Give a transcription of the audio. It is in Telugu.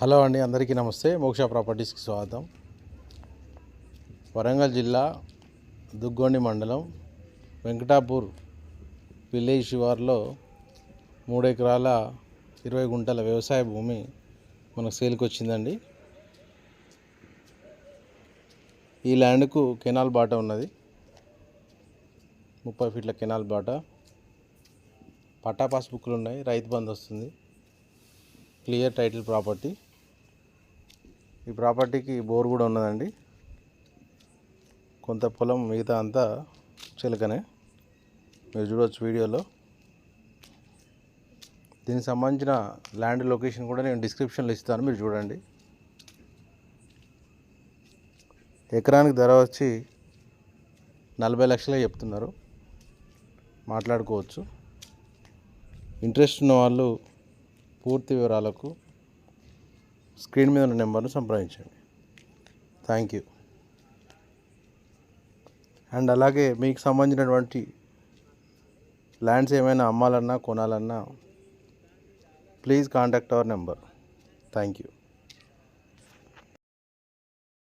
హలో అండి అందరికీ నమస్తే. మోక్ష ప్రాపర్టీస్కి స్వాగతం. వరంగల్ జిల్లా దుగ్గొండి మండలం వెంకటాపూర్ విలేజ్ శివార్లో మూడు ఎకరాల ఇరవై గుంటల వ్యవసాయ భూమి మనకు సేల్కి వచ్చిందండి. ఈ ల్యాండ్కు కెనాల్ బాట ఉన్నది. ముప్పై ఫీట్ల కెనాల్ బాట. పట్టా పాస్బుక్లు ఉన్నాయి. రైతు బంద్ వస్తుంది. Clear title property. ఈ ప్రాపర్టీకి బోర్ కూడా ఉన్నదండి. కొంత పొలం మిగతా అంతా చిలకనే. మీరు చూడవచ్చు వీడియోలో. దీనికి సంబంధించిన ల్యాండ్ లొకేషన్ కూడా నేను డిస్క్రిప్షన్లో ఇస్తాను మీరు చూడండి. ఎకరానికి ధర వచ్చి నలభై లక్షలే చెప్తున్నారు. మాట్లాడుకోవచ్చు. ఇంట్రెస్ట్ ఉన్న వాళ్ళు పూర్తి వివరాలకు స్క్రీన్ మీద ఉన్న నెంబర్ను సంప్రదించండి. థ్యాంక్ యూ అండ్ అలాగే మీకు సంబంధించినటువంటి ల్యాండ్స్ ఏమైనా అమ్మాలన్నా కొనాలన్నా please contact our number thank you